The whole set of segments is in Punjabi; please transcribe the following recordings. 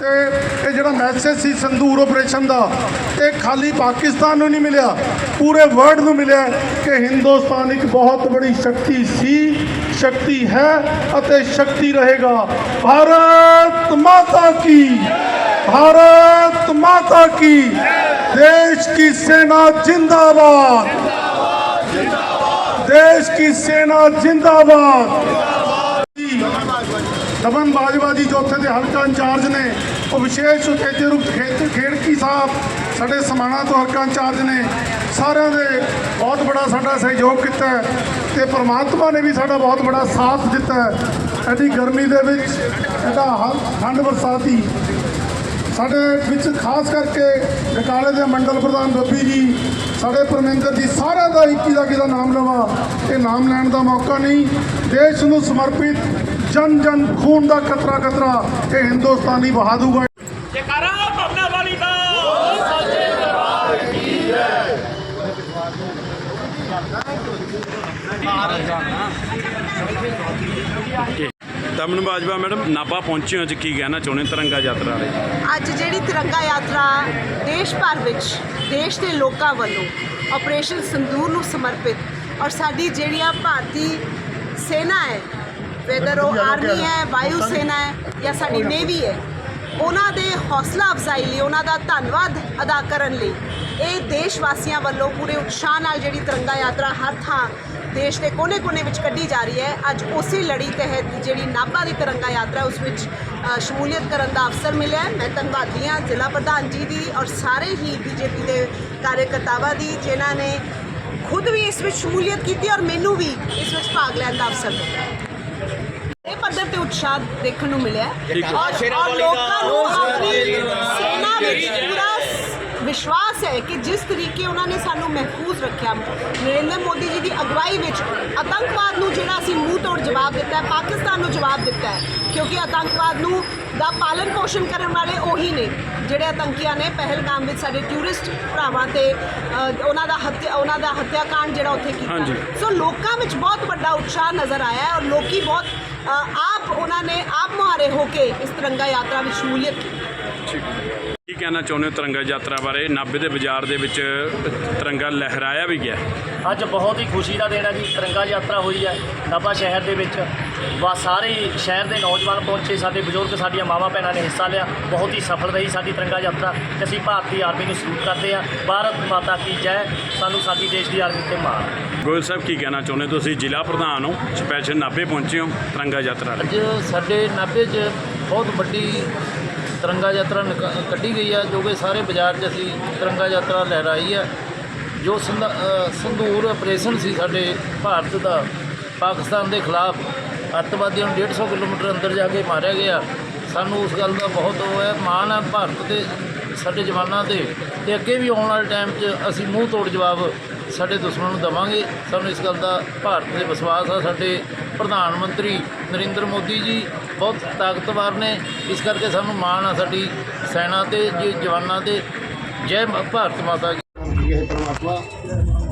ਤੇ ਇਹ ਜਿਹੜਾ ਮੈਸੇਜ ਸੀ ਸੰਧੂਰ ਆਪਰੇਸ਼ਨ ਦਾ, ਇਹ ਖਾਲੀ ਪਾਕਿਸਤਾਨ ਨੂੰ ਨਹੀਂ ਮਿਲਿਆ, ਪੂਰੇ ਵਰਲਡ ਨੂੰ ਮਿਲਿਆ ਕਿ ਹਿੰਦੁਸਤਾਨ ਇੱਕ ਬਹੁਤ ਬੜੀ ਸ਼ਕਤੀ ਸੀ, ਸ਼ਕਤੀ ਹੈ ਅਤੇ ਸ਼ਕਤੀ ਰਹੇਗਾ। ਭਾਰਤ ਮਾਤਾ ਕੀ? ਭਾਰਤ ਮਾਤਾ ਕੀ? ਦੇਸ਼ ਕੀ ਸੈਨਾ ਜਿੰਦਾਬਾਦ? ਦੇਸ਼ ਕੀ ਸੈਨਾ ਜਿੰਦਾਬਾਦ? ਦਮਨ ਬਾਜਵਾ ਜੀ ਜੋ ਉੱਥੇ ਦੇ ਹਲਕਾ ਇੰਚਾਰਜ ਨੇ, ਉਹ ਵਿਸ਼ੇਸ਼ ਉਤੇਜੇ ਰੂਪ ਖੇਤ ਖੇੜਕੀ ਸਾਹਿਬ, ਸਾਡੇ ਸਮਾਣਾ ਤੋਂ ਹਲਕਾ ਇੰਚਾਰਜ ਨੇ, ਸਾਰਿਆਂ ਦੇ ਬਹੁਤ ਬੜਾ ਸਾਡਾ ਸਹਿਯੋਗ ਕੀਤਾ ਹੈ ਤੇ ਪ੍ਰਮਾਤਮਾ ਨੇ ਵੀ ਸਾਡਾ ਬਹੁਤ ਬੜਾ ਸਾਥ ਦਿੱਤਾ ਐਡੀ ਗਰਮੀ ਦੇ ਵਿੱਚ, ਐਡਾ ਹਲ ਠੰਡ ਬਰਸਾਤੀ। ਸਾਡੇ ਵਿੱਚ ਖਾਸ ਕਰਕੇ ਬਟਾਲੇ ਦੇ ਮੰਡਲ ਪ੍ਰਧਾਨ ਰੱਬੀ ਜੀ, ਸਾਡੇ ਪਰਮਿੰਦਰ ਜੀ, ਸਾਰਿਆਂ ਦਾ ਇੱਕੀ ਦਾ ਕਿਦਾ ਨਾਮ ਲਵਾਂ, ਇਹ ਨਾਮ ਲੈਣ ਦਾ ਮੌਕਾ ਨਹੀਂ। ਦੇਸ਼ ਨੂੰ ਸਮਰਪਿਤ ਜਨ ਜਨ ਖੂਨ ਦਾ ਕਤਰਾ ਕਤਰਾ ਇਹ ਹਿੰਦੁਸਤਾਨੀ ਬਹਾ ਦੂਗਾ ਜੈਕਾਰਾ ਬਾਬਾ ਵਾਲੀ ਦਾ ਦਮਨ ਬਾਜਵਾ ਮੈਡਮ ਨਾਭਾ ਪਹੁੰਚੇ ਹੋ ਅੱਜ ਕੀ ਕਹਿਣਾ ਚਾਹੁੰਦੇ ਤਿਰੰਗਾ ਯਾਤਰਾ ਬਾਰੇ ਅੱਜ ਜਿਹੜੀ ਤਿਰੰਗਾ ਯਾਤਰਾ ਦੇਸ਼ ਭਰ ਵਿੱਚ ਦੇਸ਼ ਦੇ ਲੋਕਾਂ ਵੱਲੋਂ ਆਪਰੇਸ਼ਨ ਸੰਦੂਰ ਨੂੰ ਸਮਰਪਿਤ ਔਰ ਸਾਡੀ ਜਿਹੜੀਆਂ ਭਾਰਤੀ ਸੈਨਾ ਹੈ ਵੈਦਰ ਉਹ ਆਰਮੀ ਹੈ ਵਾਯੂ ਸੈਨਾ ਹੈ ਜਾਂ ਸਾਡੀ ਨੇਵੀ ਹੈ ਉਹਨਾਂ ਦੇ ਹੌਸਲਾ ਅਫਜ਼ਾਈ ਲਈ ਉਹਨਾਂ ਦਾ ਧੰਨਵਾਦ ਅਦਾ ਕਰਨ ਲਈ ਇਹ ਦੇਸ਼ ਵਾਸੀਆਂ ਵੱਲੋਂ ਪੂਰੇ ਉਤਸ਼ਾਹ ਨਾਲ ਜਿਹੜੀ ਤਿਰੰਗਾ ਯਾਤਰਾ ਹਰ ਥਾਂ ਦੇਸ਼ ਦੇ ਕੋਨੇ-ਕੋਨੇ ਵਿੱਚ ਕੱਢੀ ਜਾ ਰਹੀ ਹੈ ਅੱਜ ਉਸੇ ਲੜੀ ਤਹਿਤ ਜਿਹੜੀ ਨਾਭਾ ਦੀ ਤਿਰੰਗਾ ਯਾਤਰਾ ਉਸ ਵਿੱਚ ਸ਼ਮੂਲੀਅਤ ਕਰਨ ਦਾ ਅਵਸਰ ਮਿਲਿਆ। ਮੈਂ ਧੰਨਵਾਦੀ ਹਾਂ ਜ਼ਿਲ੍ਹਾ ਪ੍ਰਧਾਨ ਜੀ ਦੀ ਔਰ ਸਾਰੇ ਹੀ ਬੀਜੇਪੀ ਦੇ ਕਾਰਜਕਰਤਾਵਾਂ ਦੀ ਜਿਨ੍ਹਾਂ ਨੇ ਖੁਦ ਵੀ ਇਸ ਵਿੱਚ ਸ਼ਮੂਲੀਅਤ ਕੀਤੀ ਔਰ ਮੈਨੂੰ ਵੀ ਇਸ ਵਿੱਚ ਭਾਗ ਲੈਣ ਦਾ ਅਵਸਰ ਮਿਲਿਆ ਇਹ ਪੱਧਰ ਤੇ ਉਤਸ਼ਾਹ ਦੇਖਣ ਨੂੰ ਮਿਲਿਆ। ਔਰ ਔਰ ਲੋਕਾਂ ਨੂੰ ਆਪਣੀ ਸੈਨਾ ਵਿੱਚ ਵਿਸ਼ਵਾਸ ਹੈ ਕਿ ਜਿਸ ਤਰੀਕੇ ਉਹਨਾਂ ਨੇ ਸਾਨੂੰ ਮਹਿਫੂਜ਼ ਰੱਖਿਆ ਨਰਿੰਦਰ ਮੋਦੀ ਜੀ ਦੀ ਅਗਵਾਈ ਵਿੱਚ ਆਤੰਕਵਾਦ ਨੂੰ ਜਿਹੜਾ ਅਸੀਂ ਮੂੰਹ ਤੋੜ ਜਵਾਬ ਦਿੱਤਾ ਹੈ ਪਾਕਿਸਤਾਨ ਨੂੰ ਜਵਾਬ ਦਿੱਤਾ ਹੈ ਕਿਉਂਕਿ ਆਤੰਕਵਾਦ ਨੂੰ ਦਾ ਪਾਲਣ ਪੋਸ਼ਣ ਕਰਨ ਵਾਲੇ ਉਹੀ ਨੇ ਜਿਹੜੇ ਆਤੰਕੀਆਂ ਨੇ ਪਹਿਲਗਾਮ ਵਿੱਚ ਸਾਡੇ ਟੂਰਿਸਟ ਭਰਾਵਾਂ ਤੇ ਉਹਨਾਂ ਦਾ ਹੱਤਿਆ ਉਹਨਾਂ ਦਾ ਹੱਤਿਆਕਾਂਡ ਜਿਹੜਾ ਉੱਥੇ। ਕੀਤਾ। ਸੋ ਲੋਕਾਂ ਵਿੱਚ ਬਹੁਤ ਵੱਡਾ ਉਤਸ਼ਾਹ ਨਜ਼ਰ ਆਇਆ ਹੈ ਔਰ ਲੋਕੀ ਬਹੁਤ ਆਪ ਉਹਨਾਂ ਨੇ ਆਪ ਮੁਹਾਰੇ ਹੋ ਕੇ ਇਸ ਤਿਰੰਗਾ ਯਾਤਰਾ ਵਿੱਚ ਸ਼ਮੂਲੀਅਤ ਕੀਤੀ। ਕਹਿਣਾ ਚਾਹੁੰਦੇ ਹੋ ਤਿਰੰਗਾ ਯਾਤਰਾ ਬਾਰੇ? ਨਾਭੇ ਦੇ ਬਾਜ਼ਾਰ ਦੇ ਵਿੱਚ ਤਿਰੰਗਾ ਲਹਿਰਾਇਆ ਵੀ ਗਿਆ। ਅੱਜ ਬਹੁਤ ਹੀ ਖੁਸ਼ੀ ਦਾ ਦਿਨ ਹੈ ਜੀ ਤਿਰੰਗਾ ਯਾਤਰਾ ਹੋਈ ਹੈ ਨਾਭਾ ਸ਼ਹਿਰ ਦੇ ਵਿੱਚ। ਵਾ ਸਾਰੇ ਸ਼ਹਿਰ ਦੇ ਨੌਜਵਾਨ ਪਹੁੰਚੇ ਸਾਡੇ ਬਜ਼ੁਰਗ ਸਾਡੀਆਂ ਮਾਵਾਂ ਭੈਣਾਂ ਨੇ ਹਿੱਸਾ ਲਿਆ। ਬਹੁਤ ਹੀ ਸਫਲ ਰਹੀ ਸਾਡੀ ਤਿਰੰਗਾ ਯਾਤਰਾ ਤੇ ਅਸੀਂ ਭਾਰਤੀ ਆਰਮੀ ਨੂੰ ਸਲੂਟ ਕਰਦੇ ਹਾਂ। ਭਾਰਤ ਮਾਤਾ ਕੀ ਜੈ ਸਾਨੂੰ ਸਾਡੀ ਦੇਸ਼ ਦੀ ਆਰਮੀ ਤੇ ਮਾਣ। ਗੋਇਲ ਸਾਹਿਬ ਕੀ ਕਹਿਣਾ ਚਾਹੁੰਦੇ ਹੋ? ਤੁਸੀਂ ਜ਼ਿਲ੍ਹਾ ਪ੍ਰਧਾਨ ਹੋ ਸਪੈਸ਼ਲ ਨਾਭੇ ਪਹੁੰਚੇ ਹੋ ਤਿਰੰਗਾ ਯਾਤਰਾ ਲਈ। ਅੱਜ ਸਾਡੇ ਨਾਭੇ 'ਚ ਬਹੁਤ ਵੱਡੀ ਤਿਰੰਗਾ ਯਾਤਰਾ ਨਿਕ- ਕੱਢੀ ਗਈ ਆ ਜੋ ਕਿ ਸਾਰੇ ਬਾਜ਼ਾਰ 'ਚ ਅਸੀਂ ਤਿਰੰਗਾ ਯਾਤਰਾ ਲਹਿਰਾਈ ਆ। ਜੋ ਸੰਦ- ਅ, ਸੰਧੂਰ ਆਪਰੇਸ਼ਨ ਸੀ ਸਾਡੇ ਭਾਰਤ ਦਾ ਪਾਕਿਸਤਾਨ ਦੇ ਖਿਲਾਫ ਅੱਤਵਾਦੀਆਂ ਨੂੰ 150 ਕਿਲੋਮੀਟਰ ਅੰਦਰ ਜਾ ਕੇ ਮਾਰਿਆ ਗਿਆ। ਸਾਨੂੰ ਉਸ ਗੱਲ ਦਾ ਬਹੁਤ ਉਹ ਹੈ ਮਾਣ ਹੈ ਭਾਰਤ ਦੇ ਸਾਡੇ ਜਵਾਨਾਂ ਦੇ ਤੇ ਅੱਗੇ ਵੀ ਆਉਣ ਵਾਲੇ ਟਾਈਮ 'ਚ ਅਸੀਂ ਮੂੰਹ ਤੋੜ ਜਵਾਬ ਸਾਡੇ ਦੁਸ਼ਮਣ ਨੂੰ ਦਵਾਂਗੇ। ਸਾਨੂੰ ਇਸ ਗੱਲ ਦਾ ਭਾਰਤ ਦੇ ਵਿਸ਼ਵਾਸ ਆ। ਸਾਡੇ ਪ੍ਰਧਾਨ ਮੰਤਰੀ ਨਰਿੰਦਰ ਮੋਦੀ ਜੀ ਬਹੁਤ ਤਾਕਤਵਰ ਨੇ। ਇਸ ਕਰਕੇ ਸਾਨੂੰ ਮਾਣ ਆ ਸਾਡੀ ਸੈਨਾ ਤੇ ਜੇ ਜਵਾਨਾਂ ਤੇ। ਜੈ ਭਾਰਤ ਮਾਤਾ ਜੀ। ਇਹ ਪਰਮਾਤਮਾ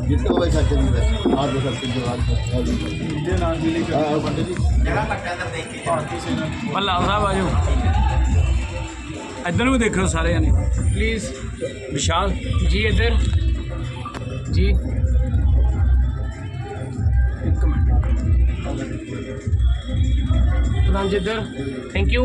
ਜਿੱਤੋ ਹੋਏ ਸੱਚ ਦੀ। ਆਪ ਦੇ ਸੱਚ ਦੀ। ਜੀ ਨਾਂ ਜੀ ਜੀ। ਜਿਹੜਾ ਪੱਟਾ ਤਾਂ ਇੱਧਰ ਵੀ ਦੇਖੋ ਸਾਰਿਆਂ ਨੇ। ਪਲੀਜ਼ ਵਿਸ਼ਾਲ। ਜੀ ਇੱਧਰ। ਜੀ ਇੱਕ ਮਿੰਟ। ਪ੍ਰਧਾਨ ਇੱਧਰ। ਥੈਂਕ ਯੂ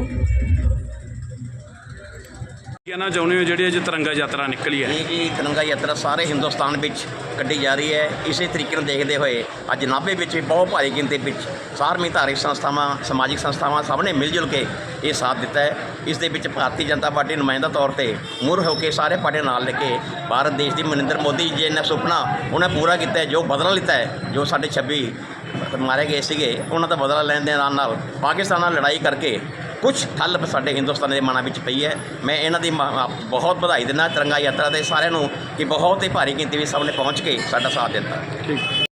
ਕਹਿਣਾ ਚਾਹੁੰਦੇ ਹੋ ਜਿਹੜੀ ਅੱਜ ਤਿਰੰਗਾ ਯਾਤਰਾ ਨਿਕਲੀ ਹੈ? ਇਹ ਜੀ ਤਿਰੰਗਾ ਯਾਤਰਾ ਸਾਰੇ ਹਿੰਦੁਸਤਾਨ ਵਿੱਚ ਕੱਢੀ ਜਾ ਰਹੀ ਹੈ। ਇਸੇ ਤਰੀਕੇ ਨੂੰ ਦੇਖਦੇ ਹੋਏ ਅੱਜ ਨਾਭੇ ਵਿੱਚ ਵੀ ਬਹੁਤ ਭਾਰੀ ਗਿਣਤੀ ਵਿੱਚ ਸਾਰਵੀਂ ਧਾਰਮਿਕ ਸੰਸਥਾਵਾਂ, ਸਮਾਜਿਕ ਸੰਸਥਾਵਾਂ ਸਭ ਨੇ ਮਿਲ ਜੁਲ ਕੇ ਇਹ ਸਾਥ ਦਿੱਤਾ ਹੈ। ਇਸ ਦੇ ਵਿੱਚ ਭਾਰਤੀ ਜਨਤਾ ਪਾਰਟੀ ਨੁਮਾਇੰਦਾ ਤੌਰ ਤੇ ਮੁਰ ਹੋ ਕੇ ਸਾਰੇ ਪਾਰਟੀ ਨਾਲ ਲੈ ਕੇ ਭਾਰਤ ਦੇਸ਼ ਦੀ ਮਨਿੰਦਰ ਮੋਦੀ ਜੀ ਨੇ ਸੁਪਨਾ ਉਹਨੇ ਪੂਰਾ ਕੀਤਾ ਹੈ, ਜੋ ਬਦਲਾ ਲਿੱਤਾ ਹੈ, ਜੋ ਸਾਡੇ 26 ਮਾਰੇ ਗਏ ਸੀਗੇ, ਉਹਨਾਂ ਦਾ ਬਦਲਾ ਲੈਣ ਦੇ ਨਾਲ ਨਾਲ ਪਾਕਿਸਤਾਨ ਨਾਲ ਲੜਾਈ ਕਰਕੇ ਕੁਝ ਠੱਲ ਸਾਡੇ ਹਿੰਦੁਸਤਾਨ ਦੇ ਮਨਾਂ ਵਿੱਚ ਪਈ ਹੈ। ਮੈਂ ਇਹਨਾਂ ਦੀ ਮ- ਬਹੁਤ ਵਧਾਈ ਦਿੰਦਾ, ਤਿਰੰਗਾ ਯਾਤਰਾ ਦੇ ਸਾਰਿਆਂ ਨੂੰ ਕਿ ਬਹੁਤ ਹੀ ਭਾਰੀ ਗਿਣਤੀ ਵਿੱਚ ਸਭ ਨੇ ਪਹੁੰਚ ਕੇ ਸਾਡਾ ਸਾਥ ਦਿੱਤਾ। ਠੀਕ।